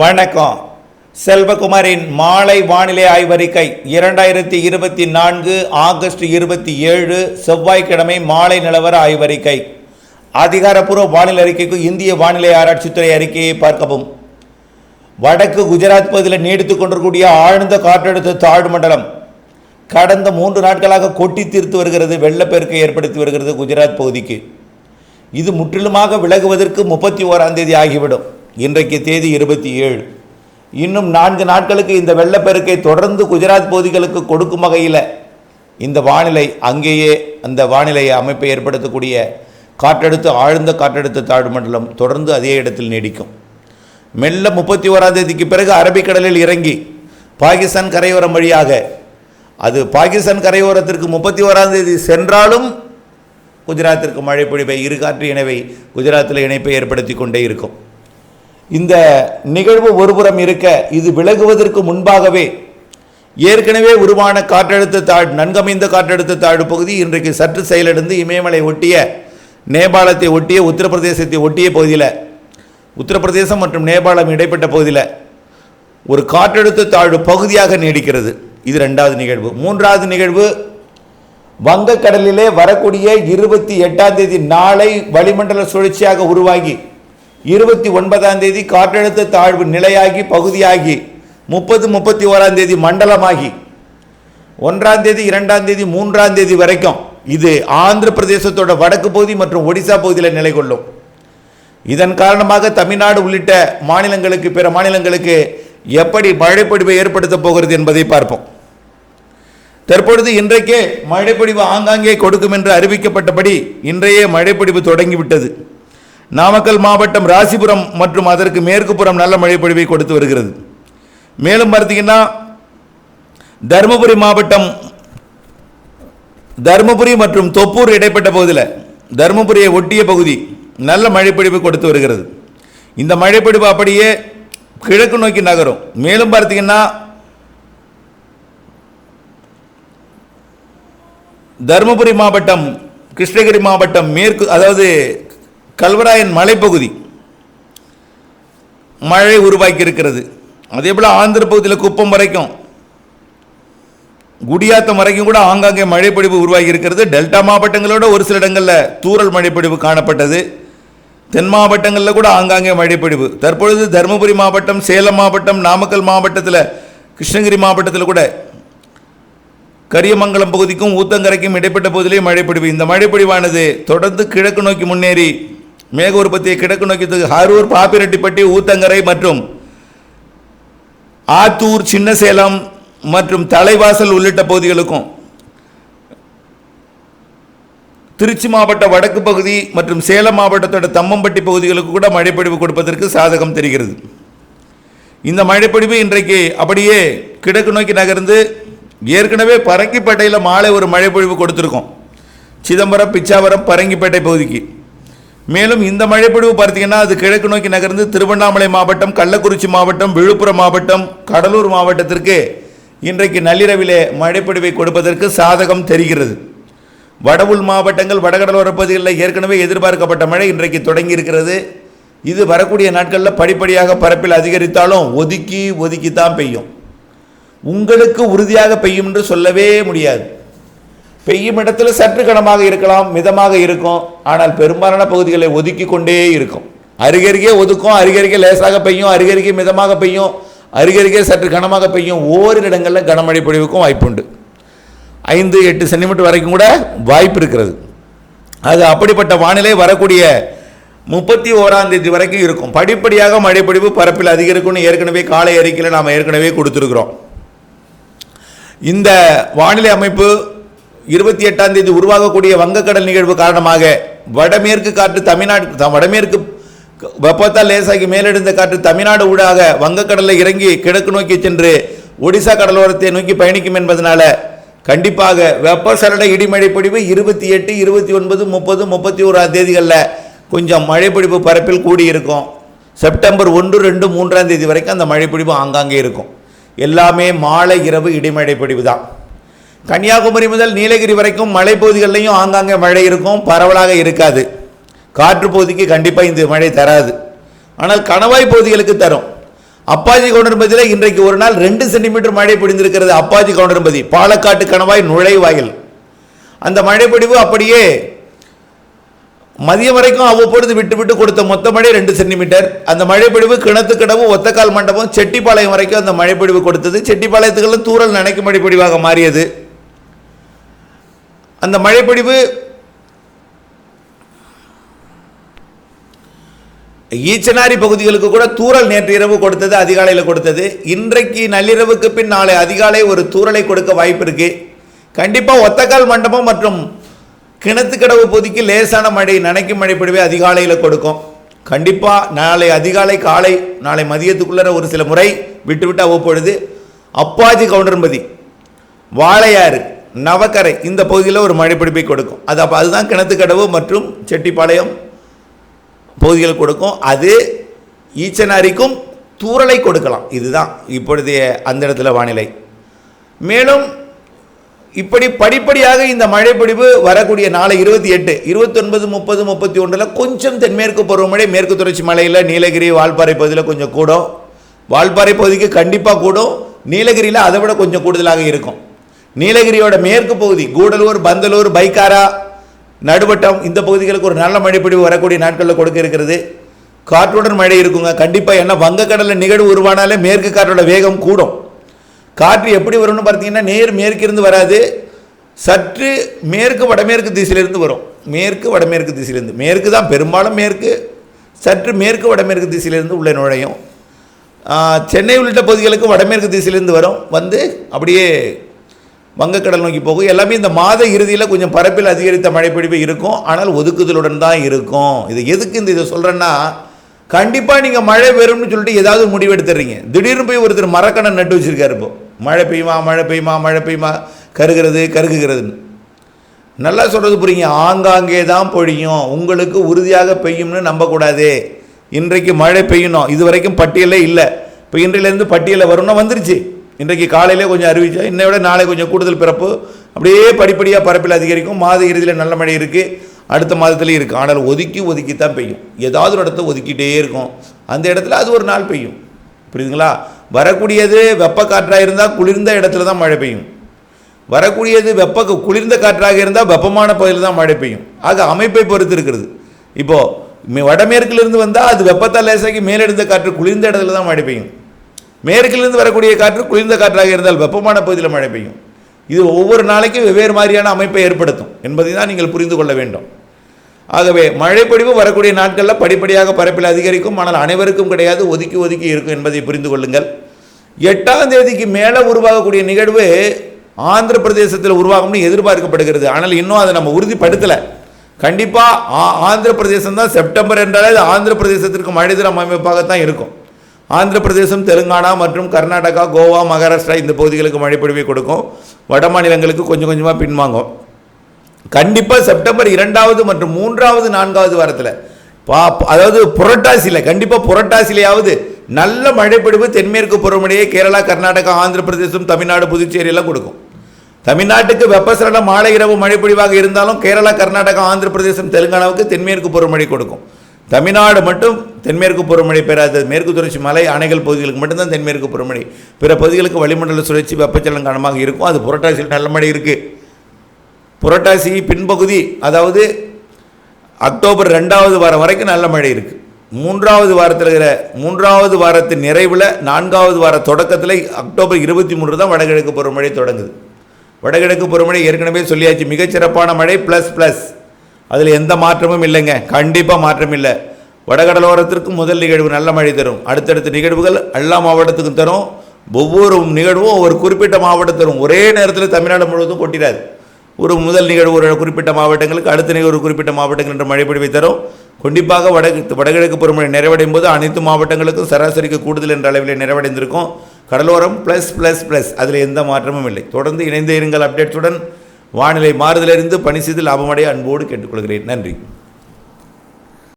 வணக்கம். செல்வகுமாரின் மாலை வானிலை ஆய்வறிக்கை இரண்டாயிரத்தி இருபத்தி நான்கு ஆகஸ்ட் இருபத்தி ஏழு செவ்வாய்க்கிழமை மாலை நிலவர ஆய்வறிக்கை. அதிகாரப்பூர்வ வானிலை அறிக்கைக்கு இந்திய வானிலை ஆராய்ச்சித்துறை அறிக்கையை பார்க்கவும். வடக்கு குஜராத் பகுதியில் நீடித்துக் கொண்டிருக்கூடிய ஆழ்ந்த காற்றழுத்த தாழ்வு மண்டலம் கடந்த மூன்று நாட்களாக கொட்டி தீர்த்து வருகிறது வெள்ளப்பெருக்கை ஏற்படுத்தி வருகிறது குஜராத் பகுதிக்கு. இது முற்றிலுமாக விலகுவதற்கு முப்பத்தி ஓராம் தேதி ஆகிவிடும். இன்றைக்கு தேதி இருபத்தி ஏழு. இன்னும் நான்கு நாட்களுக்கு இந்த வெள்ளப்பெருக்கை தொடர்ந்து குஜராத் பகுதிகளுக்கு கொடுக்கும் வகையில் இந்த வானிலை அங்கேயே அந்த வானிலை அமைப்பை ஏற்படுத்தக்கூடிய காற்றழுத்த ஆழ்ந்த காற்றழுத்த தாழ்வு மண்டலம் தொடர்ந்து அதே இடத்தில் நீடிக்கும். மெல்ல முப்பத்தி ஓராம் தேதிக்கு பிறகு அரபிக்கடலில் இறங்கி பாகிஸ்தான் கரையோரம் வழியாக அது பாகிஸ்தான் கரையோரத்திற்கு முப்பத்தி ஓராம் தேதி சென்றாலும் குஜராத்திற்கு மழை பொழிவை இரு காற்று இணைவை குஜராத்தில் இணைப்பை ஏற்படுத்தி கொண்டே இருக்கும். இந்த நிகழ்வு ஒருபுறம் இருக்க இது விலகுவதற்கு முன்பாகவே ஏற்கனவே உருவான காற்றழுத்த தாழ் நன்கமைந்த காற்றழுத்த தாழ்வு பகுதி இன்றைக்கு சற்று செயலிழந்து இமயமலை ஒட்டிய நேபாளத்தை ஒட்டிய உத்தரப்பிரதேசத்தை ஒட்டிய பகுதியில் உத்தரப்பிரதேசம் மற்றும் நேபாளம் இடைப்பட்ட பகுதியில் ஒரு காற்றழுத்த தாழ்வு பகுதியாக நீடிக்கிறது. இது ரெண்டாவது நிகழ்வு. மூன்றாவது நிகழ்வு வங்கக்கடலிலே வரக்கூடிய இருபத்தி எட்டாம் தேதி நாளை வளிமண்டல சுழற்சியாக உருவாகி இருபத்தி ஒன்பதாம் தேதி காற்றழுத்த தாழ்வு நிலையாகி பகுதியாகி முப்பது முப்பத்தி ஓராம் தேதி மண்டலமாகி ஒன்றாம் தேதி இரண்டாம் தேதி மூன்றாம் தேதி வரைக்கும் இது ஆந்திர பிரதேசத்தோட வடக்கு பகுதி மற்றும் ஒடிசா பகுதியில் நிலை கொள்ளும். இதன் காரணமாக தமிழ்நாடு உள்ளிட்ட மாநிலங்களுக்கு பிற மாநிலங்களுக்கு எப்படி மழைப்பொடிவை ஏற்படுத்தப் போகிறது என்பதை பார்ப்போம். தற்பொழுது இன்றைக்கே மழைப்பொடிவு ஆங்காங்கே கொடுக்கும் என்று அறிவிக்கப்பட்டபடி இன்றையே மழைப்பொடிவு தொடங்கிவிட்டது. நாமக்கல் மாவட்டம் ராசிபுரம் மற்றும் அதற்கு மேற்கு புறம் நல்ல மழைப்பொழிவை கொடுத்து வருகிறது. மேலும் பார்த்தீங்கன்னா தருமபுரி மாவட்டம் தருமபுரி மற்றும் தொப்பூர் இடைப்பட்ட பகுதியில் தருமபுரியை ஒட்டிய பகுதி நல்ல மழைப்பொழிவு கொடுத்து வருகிறது. இந்த மழைப்பொழிவு அப்படியே கிழக்கு நோக்கி நகரும். மேலும் பார்த்தீங்கன்னா தருமபுரி மாவட்டம் கிருஷ்ணகிரி மாவட்டம் மேற்கு அதாவது கல்வராயன் மலைப்பகுதி. மழை உருவாக்கி இருக்கிறது அதே போல் ஆந்திர பகுதியில் குப்பம் வரைக்கும். குடியாத்தம் வரைக்கும் கூட ஆங்காங்கே மழைப்பொழிவு உருவாகி இருக்கிறது டெல்டா மாவட்டங்களோட ஒரு சில இடங்களில் தூரல் மழைப்பொழிவு காணப்பட்டது. தென் மாவட்டங்களில் கூட ஆங்காங்கே மழைப்பொழிவு. தற்பொழுது தருமபுரி மாவட்டம் சேலம் மாவட்டம் நாமக்கல் மாவட்டத்தில் கிருஷ்ணகிரி மாவட்டத்தில் கூட கரியமங்கலம் பகுதிக்கும் ஊத்தங்கரைக்கும் இடைப்பட்ட பகுதியிலே மழைப்பொழிவு. இந்த மழைப்பொழிவானது தொடர்ந்து கிழக்கு நோக்கி முன்னேறி மேக உற்பத்தியை கிழக்கு நோக்கி அரூர் பாப்பிரெட்டிப்பட்டி ஊத்தங்கரை மற்றும் ஆத்தூர் சின்னசேலம் மற்றும் தலைவாசல் உள்ளிட்ட பகுதிகளுக்கும். திருச்சி மாவட்ட வடக்கு பகுதி மற்றும் சேலம் மாவட்டத்தோட தம்மம்பட்டி பகுதிகளுக்கு கூட மழைப்பொழிவு கொடுப்பதற்கு சாதகம் தெரிகிறது. இந்த மழைப்பொழிவு இன்றைக்கு அப்படியே கிழக்கு நோக்கி நகர்ந்து ஏற்கனவே பரங்கிப்பேட்டையில் மாலை ஒரு மழைப்பொழிவு கொடுத்துருக்கோம். சிதம்பரம் பிச்சாவரம் பரங்கிப்பேட்டை பகுதிக்கு. மேலும் இந்த மழைப்பொழிவு பார்த்தீங்கன்னா அது கிழக்கு நோக்கி நகர்ந்து திருவண்ணாமலை மாவட்டம் கள்ளக்குறிச்சி மாவட்டம் விழுப்புரம் மாவட்டம் கடலூர் மாவட்டத்திற்கு இன்றைக்கு நள்ளிரவிலே மழைப்பொழிவை கொடுப்பதற்கு சாதகம் தெரிகிறது. வடவுள் மாவட்டங்கள் வடகடலோர பகுதிகளில் ஏற்கனவே எதிர்பார்க்கப்பட்ட மழை இன்றைக்கு தொடங்கி இருக்கிறது இது வரக்கூடிய நாட்களில் படிப்படியாக பரப்பில் அதிகரித்தாலும் ஒதுக்கி ஒதுக்கி தான் பெய்யும். உங்களுக்கு உறுதியாக பெய்யும் என்று சொல்லவே முடியாது. பெய்யும் இடத்துல சற்று கனமாக இருக்கலாம் மிதமாக இருக்கும். ஆனால் பெரும்பாலான பகுதிகளை ஒதுக்கி கொண்டே இருக்கும். அருகருகே ஒதுக்கும் அருகருகே லேசாக பெய்யும் அருகருகே மிதமாக பெய்யும் அருகருகே சற்று கனமாக பெய்யும் ஓரிரு இடங்களில் கனமழை பொழிவுக்கும் வாய்ப்புண்டு. ஐந்து எட்டு சென்டிமீட்டர் வரைக்கும் கூட வாய்ப்பு இருக்கிறது. அது அப்படிப்பட்ட வானிலை வரக்கூடிய முப்பத்தி ஓராம் தேதி வரைக்கும் இருக்கும். படிப்படியாக மழைப்பொழிவு பரப்பில் அதிகரிக்கும்னு ஏற்கனவே காலை அறிக்கையில் நாம் ஏற்கனவே கொடுத்துருக்குறோம். இந்த வானிலை அமைப்பு இருபத்தி எட்டாம் தேதி உருவாகக்கூடிய வங்கக்கடல் நிகழ்வு காரணமாக வடமேற்கு காற்று தமிழ்நாடு த- வடமேற்கு வெப்பத்தால் லேசாகி மேலெடுந்த காற்று தமிழ்நாடு ஊடாக வங்கக்கடலில் இறங்கி கிழக்கு நோக்கி சென்று ஒடிசா கடலோரத்தை நோக்கி பயணிக்கும் என்பதனால கண்டிப்பாக வெப்பசலன இடிமழை பொழிவு இருபத்தி எட்டு இருபத்தி ஒன்பது முப்பது முப்பத்தி ஓராம் தேதிகளில் கொஞ்சம் மழைப்பொழிவு பரப்பில் கூடியிருக்கும். செப்டம்பர் ஒன்று ரெண்டு மூன்றாம் தேதி வரைக்கும் அந்த மழைப்பொழிவு ஆங்காங்கே இருக்கும். எல்லாமே மாலை இரவு இடிமழை பொழிவு தான். கன்னியாகுமரி முதல் நீலகிரி வரைக்கும் மலைப்பகுதிகளிலையும் ஆங்காங்கே மழை இருக்கும். பரவலாக இருக்காது. காற்று பகுதிக்கு கண்டிப்பாக இந்த மழை தராது. ஆனால் கணவாய் பகுதிகளுக்கு தரும். அப்பாஜி கவுண்டர்பதியில் இன்றைக்கு ஒரு நாள் ரெண்டு சென்டிமீட்டர் மழை பிடிந்திருக்கிறது அப்பாஜி கவுண்டர்பதி பாலக்காட்டு கணவாய் நுழைவாயில். அந்த மழைப்பொடிவு அப்படியே மதியம் வரைக்கும் அவ்வப்பொழுது விட்டு விட்டு கொடுத்த மொத்த மழை ரெண்டு சென்டிமீட்டர். அந்த மழைப்பொழிவு கிணத்து கடவு ஒத்தக்கால் மண்டபம் செட்டிப்பாளையம் வரைக்கும் அந்த மழைப்பொழிவு கொடுத்தது. செட்டிப்பாளையத்துக்குள்ள தூரல் நினைக்கும் மழைப்பொழிவாக மாறியது. அந்த மழைப்பொழிவு ஈச்சனாரி பகுதிகளுக்கு கூட தூறல் நேற்று இரவு கொடுத்தது அதிகாலையில் கொடுத்தது. இன்றைக்கு நள்ளிரவுக்கு பின் நாளை அதிகாலை ஒரு தூறலை கொடுக்க வாய்ப்பு இருக்கு. கண்டிப்பாக ஒத்தக்கால் மண்டபம் மற்றும் கிணத்துக்கடவு பகுதிக்கு லேசான மழை நனைக்கும் மழை பொழிவை அதிகாலையில் கொடுக்கும். கண்டிப்பாக நாளை அதிகாலை காலை நாளை மதியத்துக்குள்ளே ஒரு சில முறை விட்டுவிட்டு அவ்வப்பொழுது அப்பாஜி கவுண்டர்பதி வாழையாறு நவக்கரை இந்த பகுதியில் ஒரு மழைப்பிடிப்பை கொடுக்கும். அது அப்போ அதுதான் கிணத்துக்கடவு மற்றும் செட்டிப்பாளையம் பகுதிகள் கொடுக்கும். அது ஈச்சனாரிக்கும் தூறலை கொடுக்கலாம். இதுதான் இப்பொழுதைய அந்த இடத்துல வானிலை. மேலும் இப்படி படிப்படியாக இந்த மழைப்பிடிப்பு வரக்கூடிய நாளை இருபத்தி எட்டு இருபத்தொன்பது முப்பது முப்பத்தி ஒன்றில் கொஞ்சம் தென்மேற்கு பருவமழை மேற்கு தொடர்ச்சி மலையில் நீலகிரி வால்பாறை பகுதியில் கொஞ்சம் கூடும். வால்பாறை பகுதிக்கு கண்டிப்பாக கூடும். நீலகிரியில் அதை விட கொஞ்சம் கூடுதலாக இருக்கும். நீலகிரியோட மேற்கு பகுதி கூடலூர் பந்தலூர் பைக்காரா நடுவட்டம் இந்த பகுதிகளுக்கு ஒரு நல்ல மழைப்பொழிவு வரக்கூடிய நாட்களில் கொடுக்க இருக்கிறது. காற்றுடன் மழை இருக்குங்க. கண்டிப்பாக என்ன வங்கக்கடலில் நிகழ்வு உருவானாலே மேற்கு காற்றோட வேகம் கூடும். காற்று எப்படி வரும்னு பார்த்தீங்கன்னா நேர் மேற்கிருந்து வராது. சற்று மேற்கு வடமேற்கு திசையிலிருந்து வரும். மேற்கு வடமேற்கு திசையிலிருந்து. மேற்கு தான் பெரும்பாலும் மேற்கு. சற்று மேற்கு வடமேற்கு திசையிலிருந்து உள்ளே நுழையும். சென்னை உள்ளிட்ட பகுதிகளுக்கு வடமேற்கு திசையிலிருந்து வரும். வந்து அப்படியே வங்கக்கடல் நோக்கி போகும். எல்லாமே இந்த மாத இறுதியில் கொஞ்சம் பரப்பில் அதிகரித்த மழைப்பிடிப்பு இருக்கும். ஆனால் ஒதுக்குதலுடன் தான் இருக்கும். இது எதுக்கு இந்த இதை சொல்கிறேன்னா கண்டிப்பாக நீங்கள் மழை வரும்னு சொல்லிட்டு ஏதாவது முடிவு எடுத்துடுறீங்க. திடீர்னு போய் ஒருத்தர் மரக்கணை நட்டு வச்சுருக்காரு இப்போ. மழை பெய்யுமா மழை பெய்யுமா மழை பெய்யுமா கருகிறது கருகுகிறதுன்னு. நல்லா சொல்கிறது புரியுங்க. ஆங்காங்கே தான் பொழியும். உங்களுக்கு உறுதியாக பெய்யும்னு நம்பக்கூடாது. இன்றைக்கு மழை பெய்யணும். இது வரைக்கும் பட்டியலே இல்லை. இப்போ இன்றையிலேருந்து பட்டியலில் வரும்னா வந்துருச்சு. இன்றைக்கு காலையிலே கொஞ்சம் அறிவிச்சா இன்னை விட நாளை கொஞ்சம் கூடுதல் பிறப்பு. அப்படியே படிப்படியாக பரப்பில் அதிகரிக்கும். மாத இறுதியில் நல்ல மழை இருக்குது அடுத்த மாதத்துலேயும் இருக்குது ஆனால் ஒதுக்கி ஒதுக்கி தான் பெய்யும். ஏதாவது ஒரு இடத்த ஒதுக்கிட்டே இருக்கும். அந்த இடத்துல அது ஒரு நாள் பெய்யும். புரியுதுங்களா? வரக்கூடியது வெப்ப காற்றாக இருந்தால் குளிர்ந்த இடத்துல தான் மழை பெய்யும். வரக்கூடியது வெப்ப குளிர்ந்த காற்றாக இருந்தால் வெப்பமான பகுதியில் தான் மழை பெய்யும். ஆக அமைப்பை பொறுத்து இருக்கிறது. இப்போது வடமேற்கிலிருந்து வந்தால் அது வெப்பத்தால் லேசாக்கி மேலெடுத்த காற்று குளிர்ந்த இடத்துல தான் மழை பெய்யும். மேற்கிலிருந்து வரக்கூடிய காற்று குளிர்ந்த காற்றாக இருந்தால் வெப்பமான பகுதியில் மழை பெய்யும். இது ஒவ்வொரு நாளைக்கும் வெவ்வேறு மாதிரியான அமைப்பை ஏற்படுத்தும். என்பதை தான் நீங்கள் புரிந்து கொள்ள வேண்டும். ஆகவே மழைப்பொழிவு வரக்கூடிய நாட்களில் படிப்படியாக பரப்பில் அதிகரிக்கும். ஆனால் அனைவருக்கும் கிடையாது. ஒதுக்கி ஒதுக்கி இருக்கும் என்பதை புரிந்து கொள்ளுங்கள். எட்டாம் தேதிக்கு மேலே உருவாகக்கூடிய நிகழ்வு ஆந்திர பிரதேசத்தில் உருவாகும்னு எதிர்பார்க்கப்படுகிறது. ஆனால் இன்னும் அதை நம்ம உறுதிப்படுத்தலை. கண்டிப்பாக ஆந்திர பிரதேசம் தான் செப்டம்பர் என்றாலே அது ஆந்திர பிரதேசத்திற்கு மழை தினம் அமைப்பாகத்தான் இருக்கும். ஆந்திர பிரதேசம் தெலுங்கானா மற்றும் கர்நாடகா கோவா மகாராஷ்டிரா இந்த பகுதிகளுக்கு மழைப்பொழிவை கொடுக்கும். வட மாநிலங்களுக்கு கொஞ்சம் கொஞ்சமாக பின்வாங்கும். கண்டிப்பாக செப்டம்பர் இரண்டாவது மற்றும் மூன்றாவது நான்காவது வாரத்தில் பா அதாவது புரட்டாசியில் கண்டிப்பாக புரட்டாசிலையாவது நல்ல மழைப்பொழிவு தென்மேற்கு பருவமழையை கேரளா கர்நாடகா ஆந்திர பிரதேசம் தமிழ்நாடு புதுச்சேரியெல்லாம் கொடுக்கும். தமிழ்நாட்டுக்கு வெப்பசலன மாலை இரவு மழைப்பொழிவாக இருந்தாலும் கேரளா கர்நாடகா ஆந்திர பிரதேசம் தெலுங்கானாவுக்கு தென்மேற்கு பருவமழை கொடுக்கும். தமிழ்நாடு மட்டும் தென்மேற்கு பருவமழை பெறாது மேற்கு தொடர்ச்சி மலை அணைகள் பகுதிகளுக்கு மட்டும்தான் தென்மேற்கு பருவமழை பிற பகுதிகளுக்கு வளிமண்டல சுழற்சி வெப்பச்சலனம் காரணமாக இருக்கும். அது புரட்டாசியில் நல்ல மழை இருக்குது புரட்டாசி பின்பகுதி அதாவது அக்டோபர் ரெண்டாவது வாரம் வரைக்கும் நல்ல மழை இருக்குது மூன்றாவது வாரத்தில் இருக்கிற மூன்றாவது வாரத்தின் நிறைவில் நான்காவது வார தொடக்கத்தில் அக்டோபர் இருபத்தி மூன்று தான் வடகிழக்கு பருவமழை தொடங்குது. வடகிழக்கு பருவமழை ஏற்கனவே சொல்லியாச்சு மிகச்சிறப்பான மழை ப்ளஸ் ப்ளஸ் அதில் எந்த மாற்றமும் இல்லைங்க. கண்டிப்பாக மாற்றம் இல்லை வடகடலோரத்திற்கும் முதல் நிகழ்வு நல்ல மழை தரும். அடுத்தடுத்த நிகழ்வுகள் எல்லா மாவட்டத்துக்கும் தரும். ஒவ்வொரு நிகழ்வும் ஒரு குறிப்பிட்ட மாவட்டம் தரும். ஒரே நேரத்தில் தமிழ்நாடு முழுவதும் கொட்டிடாது. ஒரு முதல் நிகழ்வு ஒரு குறிப்பிட்ட மாவட்டங்களுக்கு அடுத்த நிகழ்வு ஒரு குறிப்பிட்ட மாவட்டங்கள் என்ற மழைப்பொழிவை தரும். கண்டிப்பாக வடக்கு வடகிழக்கு பருவமழை நிறைவடையும் போது அனைத்து மாவட்டங்களுக்கும் சராசரிக்கு கூடுதல் என்ற அளவில் நிறைவடைந்திருக்கும். கடலோரம் ப்ளஸ் ப்ளஸ் ப்ளஸ் அதில் எந்த மாற்றமும் இல்லை. தொடர்ந்து இணைந்து இருங்கள் அப்டேட்ஸுடன் வானிலை மாறுதலிருந்து பணி செய்து லாபமடைய அன்போடு கேட்டுக்கொள்கிறேன். நன்றி.